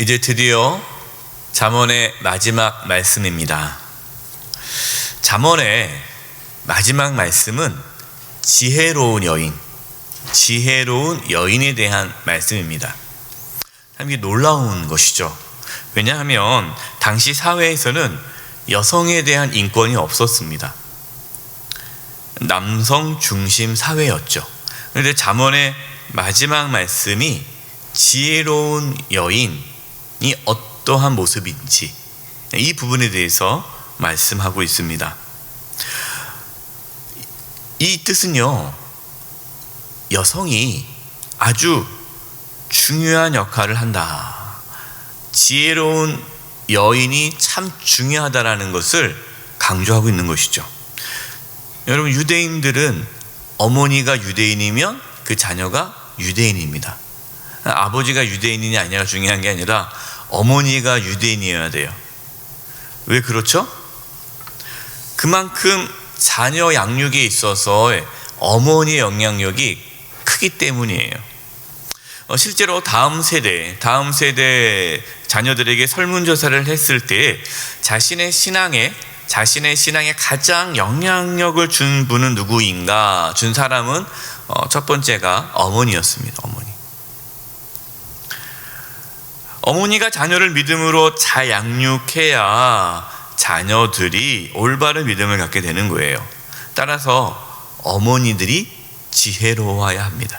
이제 드디어 잠언의 마지막 말씀입니다. 잠언의 마지막 말씀은 지혜로운 여인, 지혜로운 여인에 대한 말씀입니다. 참 이게 놀라운 것이죠. 왜냐하면 당시 사회에서는 여성에 대한 인권이 없었습니다. 남성 중심 사회였죠. 그런데 잠언의 마지막 말씀이 지혜로운 여인 이 어떠한 모습인지 이 부분에 대해서 말씀하고 있습니다. 이 뜻은요, 여성이 아주 중요한 역할을 한다. 지혜로운 여인이 참 중요하다라는 것을 강조하고 있는 것이죠. 여러분, 유대인들은 어머니가 유대인이면 그 자녀가 유대인입니다. 아버지가 유대인이냐 아니냐가 중요한 게 아니라 어머니가 유대인이어야 돼요. 왜 그렇죠? 그만큼 자녀 양육에 있어서 어머니의 영향력이 크기 때문이에요. 어, 실제로 다음 세대, 다음 세대 자녀들에게 설문조사를 했을 때 자신의 신앙에 자신의 신앙에 가장 영향력을 준 분은 누구인가? 준 사람은 어, 첫 번째가 어머니였습니다. 어머니. 어머니가 자녀를 믿음으로 잘 양육해야 자녀들이 올바른 믿음을 갖게 되는 거예요. 따라서 어머니들이 지혜로워야 합니다.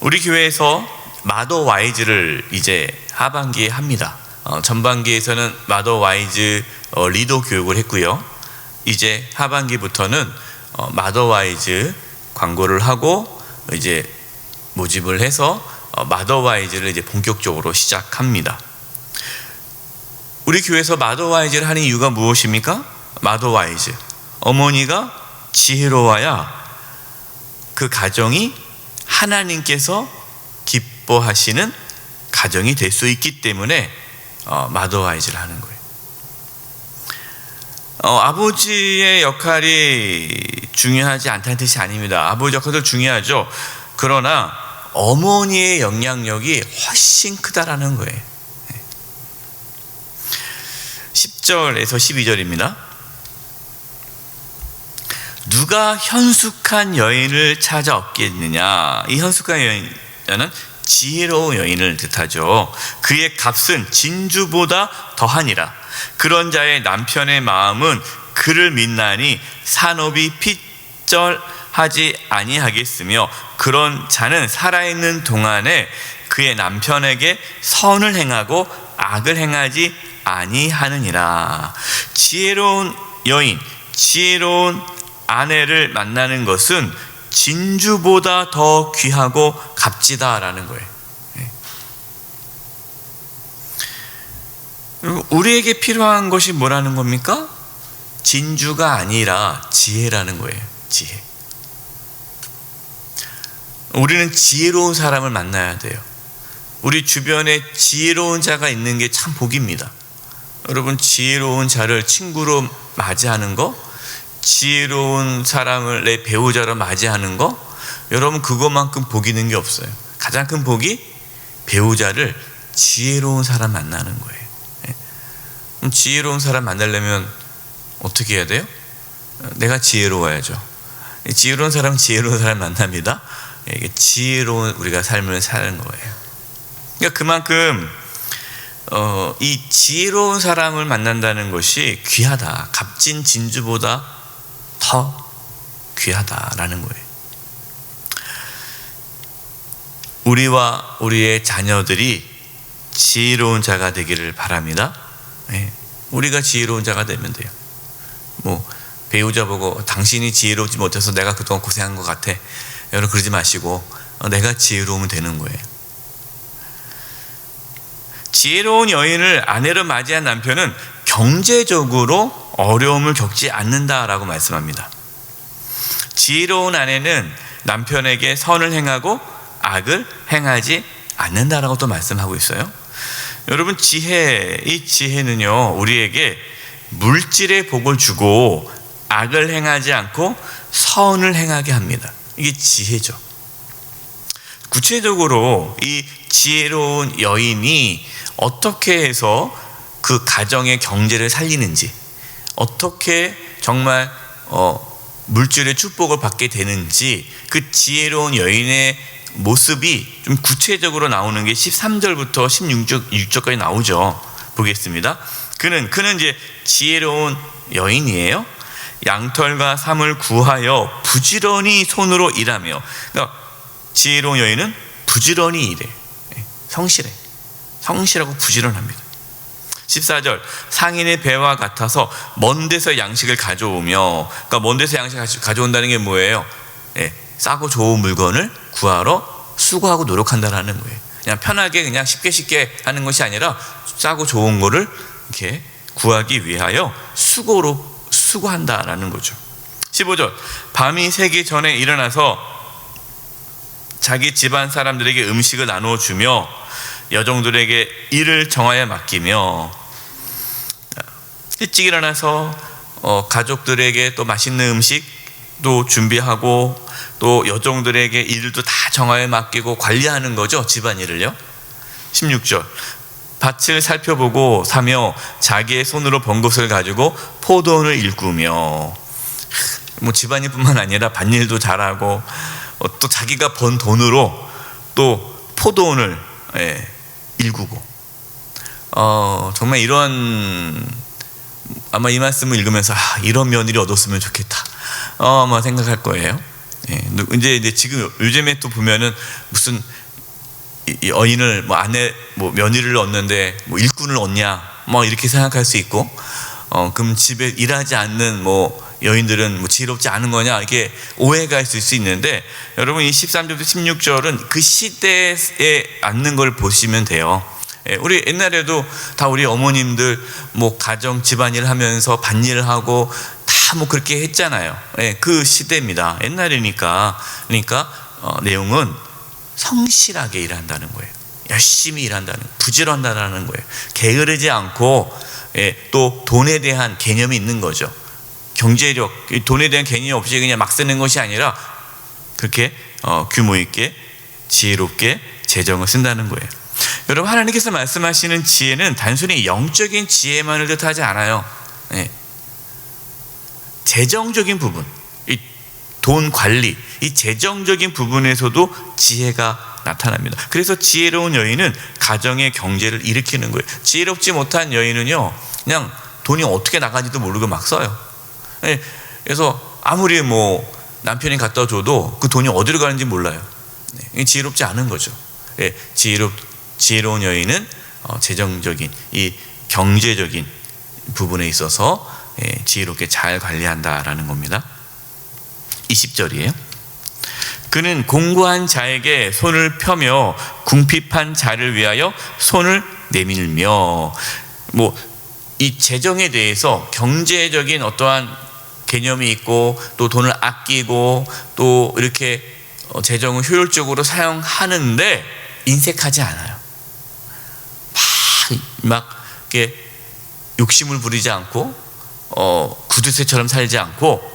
우리 교회에서 마더 와이즈를 이제 하반기에 합니다. 어, 전반기에서는 마더 와이즈 어, 리더 교육을 했고요. 이제 하반기부터는 어, 마더 와이즈 광고를 하고 이제 모집을 해서 어, 마더 와이즈를 이제 본격적으로 시작합니다. 우리 교회에서 마더 와이즈를 하는 이유가 무엇입니까? 마더 와이즈. 어머니가 지혜로워야 그 가정이 하나님께서 기뻐하시는 가정이 될 수 있기 때문에 어, 마더 와이즈를 하는 거예요. 어, 아버지의 역할이 중요하지 않다는 뜻이 아닙니다. 아버지 역할도 중요하죠. 그러나 어머니의 영향력이 훨씬 크다라는 거예요. 10절에서 12절입니다. 누가 현숙한 여인을 찾아 얻겠느냐? 이 현숙한 여인은 지혜로운 여인을 뜻하죠. 그의 값은 진주보다 더하니라. 그런 자의 남편의 마음은 그를 믿나니 산업이 핏절 하지 아니하겠으며 그런 자는 살아있는 동안에 그의 남편에게 선을 행하고 악을 행하지 아니하느니라. 지혜로운 여인, 지혜로운 아내를 만나는 것은 진주보다 더 귀하고 값지다라는 거예요. 우리에게 필요한 것이 뭐라는 겁니까? 진주가 아니라 지혜라는 거예요. 지혜. 우리는 지혜로운 사람을 만나야 돼요. 우리 주변에 지혜로운 자가 있는 게 참 복입니다. 여러분, 지혜로운 자를 친구로 맞이하는 거, 지혜로운 사람을 내 배우자로 맞이하는 거, 여러분, 그것만큼 복 있는 게 없어요. 가장 큰 복이 배우자를 지혜로운 사람 만나는 거예요. 그럼 지혜로운 사람 만나려면 어떻게 해야 돼요? 내가 지혜로워야죠. 지혜로운 사람은 지혜로운 사람 만납니다. 이게 지혜로운 우리가 삶을 사는 거예요. 그러니까 그만큼 어, 이 지혜로운 사람을 만난다는 것이 귀하다. 값진 진주보다 더 귀하다라는 거예요. 우리와 우리의 자녀들이 지혜로운 자가 되기를 바랍니다. 네. 우리가 지혜로운 자가 되면 돼요. 뭐 배우자 보고 당신이 지혜롭지 못해서 내가 그동안 고생한 것 같아. 여러분 그러지 마시고 어, 내가 지혜로우면 되는 거예요. 지혜로운 여인을 아내로 맞이한 남편은 경제적으로 어려움을 겪지 않는다라고 말씀합니다. 지혜로운 아내는 남편에게 선을 행하고 악을 행하지 않는다라고 또 말씀하고 있어요. 여러분 지혜 이 지혜는요 우리에게 물질의 복을 주고 악을 행하지 않고 선을 행하게 합니다. 이게 지혜죠. 구체적으로 이 지혜로운 여인이 어떻게 해서 그 가정의 경제를 살리는지, 어떻게 정말 어, 물질의 축복을 받게 되는지 그 지혜로운 여인의 모습이 좀 구체적으로 나오는 게 13절부터 16절, 6절까지 나오죠. 보겠습니다. 그는 그는 이제 지혜로운 여인이에요. 양털과 삼을 구하여 부지런히 손으로 일하며 그러니까 지혜로운 여인은 부지런히 일해. 예, 성실해. 성실하고 부지런합니다. 14절 상인의 배와 같아서 먼 데서 양식을 가져오며 그러니까 먼 데서 양식 을 가져온다는 게 뭐예요? 예, 싸고 좋은 물건을 구하러 수고하고 노력한다라는 거예요. 그냥 편하게 그냥 쉽게 쉽게 하는 것이 아니라 싸고 좋은 거를 이렇게 구하기 위하여 수고로 수고한다라는 거죠. 15절 밤이 새기 전에 일어나서 자기 집안 사람들에게 음식을 나누어 주며 여종들에게 일을 정하여 맡기며 일찍 일어나서 어, 가족들에게 또 맛있는 음식도 준비하고 또 여종들에게 일도 다 정하여 맡기고 관리하는 거죠 집안일을요 16절 밭을 살펴보고 사며 자기의 손으로 번 것을 가지고 포도원을 일구며 뭐 집안일뿐만 아니라 밭일도 잘하고 어, 또 자기가 번 돈으로 또 포도원을 예, 일구고 어, 정말 이런 아마 이 말씀을 읽으면서 아, 이런 며느리 얻었으면 좋겠다 어, 아마 생각할 거예요. 예, 이제 이제 지금 요즘에 또 보면은 무슨 이 여인을 뭐 아내 뭐 며느리를 얻는데 뭐 일꾼을 얻냐 뭐 이렇게 생각할 수 있고 어 그럼 집에 일하지 않는 뭐 여인들은 뭐 지혜롭지 않은 거냐 이렇게 오해가 있을 수 있는데 여러분 이 13절부터 16절은 그 시대에 앉는 걸 보시면 돼요. 예, 우리 옛날에도 다 우리 어머님들 뭐 가정 집안일 하면서 밭일 하고 다 뭐 그렇게 했잖아요. 예, 그 시대입니다. 옛날이니까 그러니까 어, 내용은 성실하게 일한다는 거예요. 열심히 일한다는 부지런하다는 거예요. 게으르지 않고 예, 또 돈에 대한 개념이 있는 거죠. 경제력, 돈에 대한 개념이 없이 그냥 막 쓰는 것이 아니라 그렇게 어, 규모 있게 지혜롭게 재정을 쓴다는 거예요. 여러분 하나님께서 말씀하시는 지혜는 단순히 영적인 지혜만을 뜻하지 않아요. 예. 재정적인 부분, 이 돈 관리, 이 재정적인 부분에서도 지혜가 나타납니다. 그래서 지혜로운 여인은 가정의 경제를 일으키는 거예요. 지혜롭지 못한 여인은요, 그냥 돈이 어떻게 나가는지도 모르고 막 써요. 예. 그래서 아무리 뭐 남편이 갖다 줘도 그 돈이 어디로 가는지 몰라요. 네. 지혜롭지 않은 거죠. 예. 지혜롭, 지혜로운 여인은 어, 재정적인 이 경제적인 부분에 있어서 예, 지혜롭게 잘 관리한다라는 겁니다. 20절이에요. 그는 공고한 자에게 손을 펴며 궁핍한 자를 위하여 손을 내밀며 뭐 이 재정에 대해서 경제적인 어떠한 개념이 있고 또 돈을 아끼고 또 이렇게 어, 재정을 효율적으로 사용하는데 인색하지 않아요. 막, 막 이렇게 욕심을 부리지 않고 어, 구두쇠처럼 살지 않고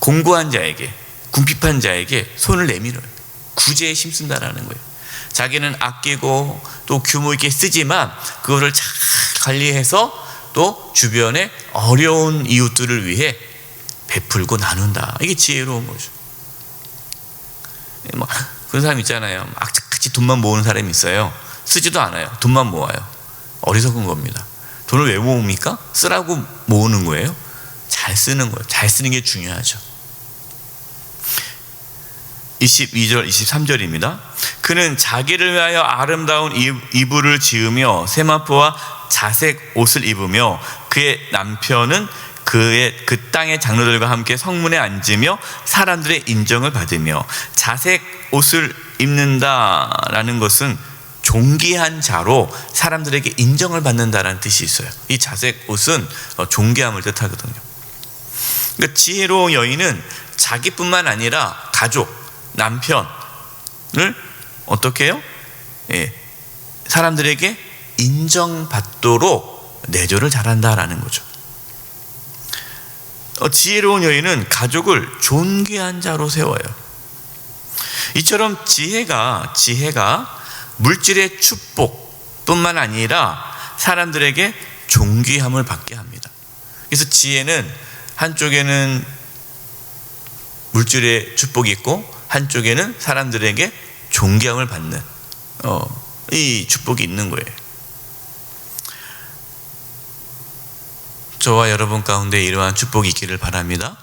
공고한 자에게 궁핍한 자에게 손을 내밀어요. 구제에 힘쓴다라는 거예요. 자기는 아끼고 또 규모 있게 쓰지만 그거를 잘 관리해서 또 주변에 어려운 이웃들을 위해 베풀고 나눈다. 이게 지혜로운 거죠. 뭐 그런 사람 있잖아요. 악착같이 돈만 모으는 사람이 있어요. 쓰지도 않아요. 돈만 모아요. 어리석은 겁니다. 돈을 왜 모읍니까? 쓰라고 모으는 거예요. 잘 쓰는 거예요. 잘 쓰는 게 중요하죠. 22절, 23절입니다. 그는 자기를 위하여 아름다운 이불을 지으며 세마포와 자색 옷을 입으며 그의 남편은 그의 그 땅의 장로들과 함께 성문에 앉으며 사람들의 인정을 받으며 자색 옷을 입는다라는 것은 존귀한 자로 사람들에게 인정을 받는다라는 뜻이 있어요. 이 자색 옷은 어, 존귀함을 뜻하거든요. 그러니까 지혜로운 여인은 자기뿐만 아니라 가족, 남편을 어떻게 해요? 예, 사람들에게 인정받도록 내조를 잘한다라는 거죠. 어, 지혜로운 여인은 가족을 존귀한 자로 세워요. 이처럼 지혜가 지혜가 물질의 축복뿐만 아니라 사람들에게 존귀함을 받게 합니다. 그래서 지혜는 한쪽에는 물질의 축복이 있고 한쪽에는 사람들에게 존경을 받는 어, 이 축복이 있는 거예요. 저와 여러분 가운데 이러한 축복이 있기를 바랍니다.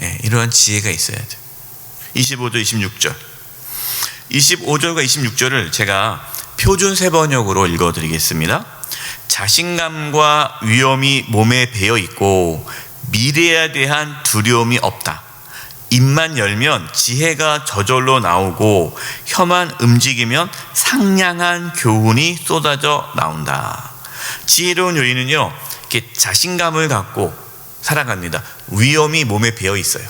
예, 이러한 지혜가 있어야 돼요. 25절, 26절. 25절과 26절을 제가 표준 세번역으로 읽어드리겠습니다. 자신감과 위험이 몸에 배어 있고 미래에 대한 두려움이 없다. 입만 열면 지혜가 저절로 나오고 혀만 움직이면 상냥한 교훈이 쏟아져 나온다. 지혜로운 요인은요, 이렇게 자신감을 갖고 살아갑니다. 위험이 몸에 배어 있어요.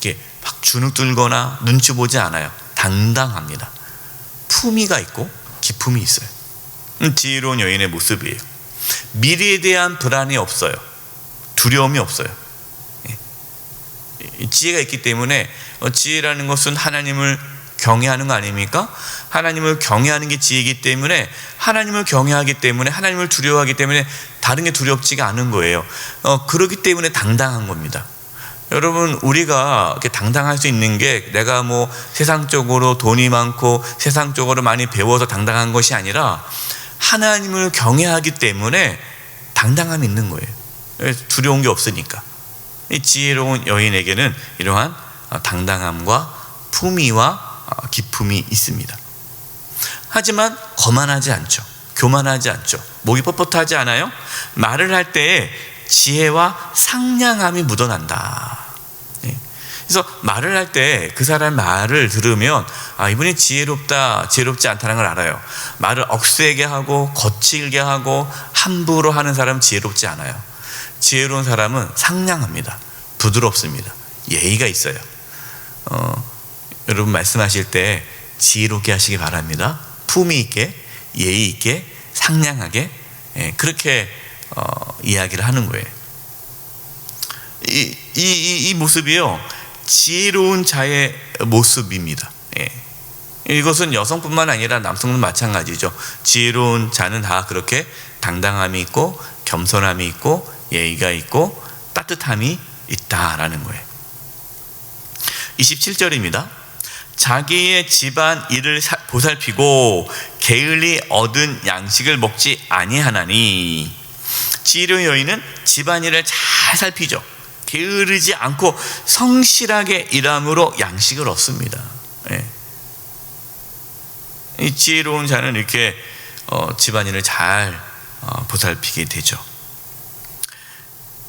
이렇게 막 주눅 들거나 눈치 보지 않아요. 당당합니다. 품위가 있고 기품이 있어요. 음, 지혜로운 여인의 모습이에요. 미래에 대한 불안이 없어요. 두려움이 없어요. 예. 지혜가 있기 때문에 어, 지혜라는 것은 하나님을 경외하는 거 아닙니까? 하나님을 경외하는 게 지혜이기 때문에 하나님을 경외하기 때문에 하나님을 두려워하기 때문에 다른 게 두렵지가 않은 거예요. 어, 그렇기 때문에 당당한 겁니다. 여러분 우리가 이렇게 당당할 수 있는 게 내가 뭐 세상적으로 돈이 많고 세상적으로 많이 배워서 당당한 것이 아니라 하나님을 경외하기 때문에 당당함이 있는 거예요. 두려운 게 없으니까. 이 지혜로운 여인에게는 이러한 당당함과 품위와 기품이 있습니다. 하지만 거만하지 않죠. 교만하지 않죠. 목이 뻣뻣하지 않아요? 말을 할 때에 지혜와 상냥함이 묻어난다. 예. 그래서 말을 할 때 그 사람 말을 들으면 아 이분이 지혜롭다 지혜롭지 않다는 걸 알아요 말을 억세게 하고 거칠게 하고 함부로 하는 사람은 지혜롭지 않아요 지혜로운 사람은 상냥합니다 부드럽습니다 예의가 있어요 어, 여러분 말씀하실 때 지혜롭게 하시기 바랍니다 품위 있게 예의 있게 상냥하게 예, 그렇게 어, 이야기를 하는 거예요. 이, 이, 이, 이 모습이요 지혜로운 자의 모습입니다. 예. 이것은 여성뿐만 아니라 남성도 마찬가지죠. 지혜로운 자는 다 그렇게 당당함이 있고 겸손함이 있고 예의가 있고 따뜻함이 있다라는 거예요. 27절입니다. 자기의 집안 일을 보살피고 게을리 얻은 양식을 먹지 아니하나니 지혜로운 여인은 집안일을 잘 살피죠. 게으르지 않고 성실하게 일함으로 양식을 얻습니다. 예. 이 지혜로운 자는 이렇게 어, 집안일을 잘 어, 보살피게 되죠.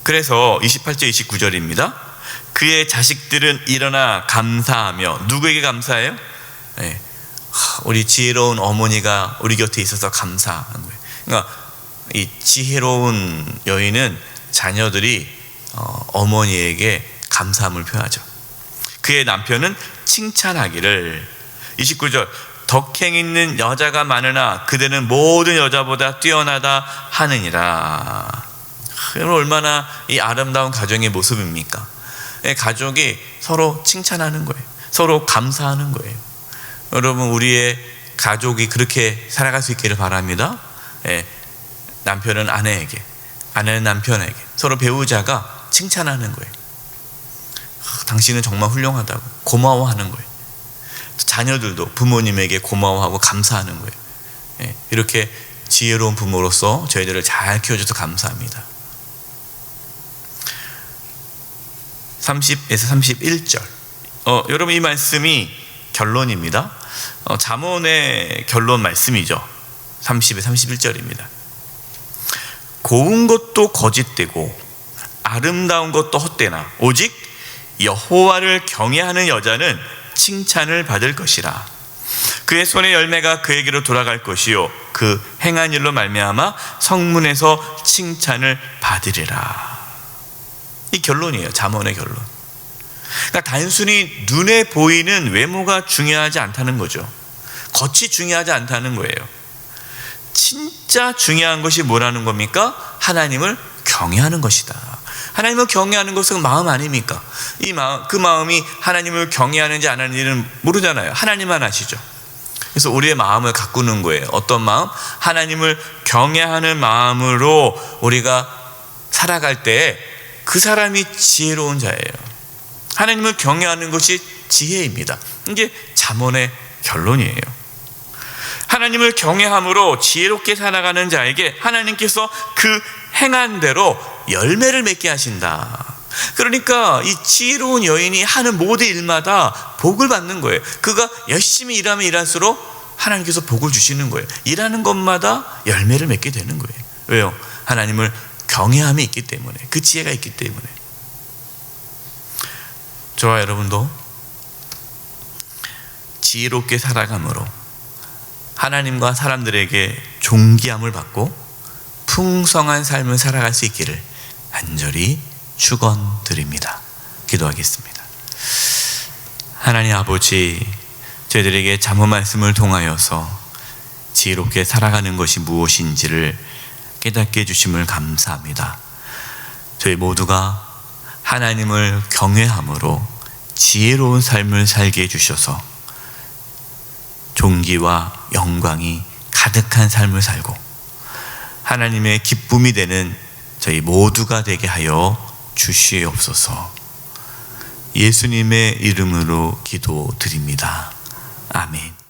그래서 28절 29절입니다. 그의 자식들은 일어나 감사하며 누구에게 감사해요? 예. 우리 지혜로운 어머니가 우리 곁에 있어서 감사한 거예요. 그러니까 이 지혜로운 여인은 자녀들이 어, 머니에게 감사함을 표하죠. 그의 남편은 칭찬하기를 29절 덕행 있는 여자가 많으나 그대는 모든 여자보다 뛰어나다 하느니라. 얼마나 이 아름다운 가정의 모습입니까? 예, 가족이 서로 칭찬하는 거예요. 서로 감사하는 거예요. 여러분 우리의 가족이 그렇게 살아갈 수 있기를 바랍니다. 예, 남편은 아내에게, 아내는 남편에게 서로 배우자가 칭찬하는 거예요. 당신은 정말 훌륭하다고 고마워하는 거예요. 자녀들도 부모님에게 고마워하고 감사하는 거예요. 예, 이렇게 지혜로운 부모로서 저희들을 잘 키워줘서 감사합니다. 30에서 31절. 어, 여러분 이 말씀이 결론입니다. 어, 잠언의 결론 말씀이죠. 30에 31절입니다. 고운 것도 거짓되고 아름다운 것도 헛되나 오직 여호와를 경외하는 여자는 칭찬을 받을 것이라 그의 손의 열매가 그에게로 돌아갈 것이요 그 행한 일로 말미암아 성문에서 칭찬을 받으리라 이 결론이에요 잠언의 결론 그러니까 단순히 눈에 보이는 외모가 중요하지 않다는 거죠 겉이 중요하지 않다는 거예요 진짜 중요한 것이 뭐라는 겁니까? 하나님을 경외하는 것이다. 하나님을 경외하는 것은 마음 아닙니까? 이 마음, 그 마음이 하나님을 경외하는지 안 하는지는 모르잖아요. 하나님만 아시죠. 그래서 우리의 마음을 가꾸는 거예요. 어떤 마음? 하나님을 경외하는 마음으로 우리가 살아갈 때 그 사람이 지혜로운 자예요. 하나님을 경외하는 것이 지혜입니다. 이게 잠언의 결론이에요. 하나님을 경외함으로 지혜롭게 살아가는 자에게 하나님께서 그 행한 대로 열매를 맺게 하신다. 그러니까 이 지혜로운 여인이 하는 모든 일마다 복을 받는 거예요. 그가 열심히 일하면 일할수록 하나님께서 복을 주시는 거예요. 일하는 것마다 열매를 맺게 되는 거예요. 왜요? 하나님을 경외함이 있기 때문에 그 지혜가 있기 때문에 저와 여러분도 지혜롭게 살아감으로 하나님과 사람들에게 존귀함을 받고 풍성한 삶을 살아갈 수 있기를 간절히 축원드립니다. 기도하겠습니다. 하나님 아버지, 저희들에게 잠언 말씀을 통하여서 지혜롭게 살아가는 것이 무엇인지를 깨닫게 해주심을 감사합니다. 저희 모두가 하나님을 경외함으로 지혜로운 삶을 살게 해주셔서 존귀와 영광이 가득한 삶을 살고 하나님의 기쁨이 되는 저희 모두가 되게 하여 주시옵소서. 예수님의 이름으로 기도드립니다. 아멘.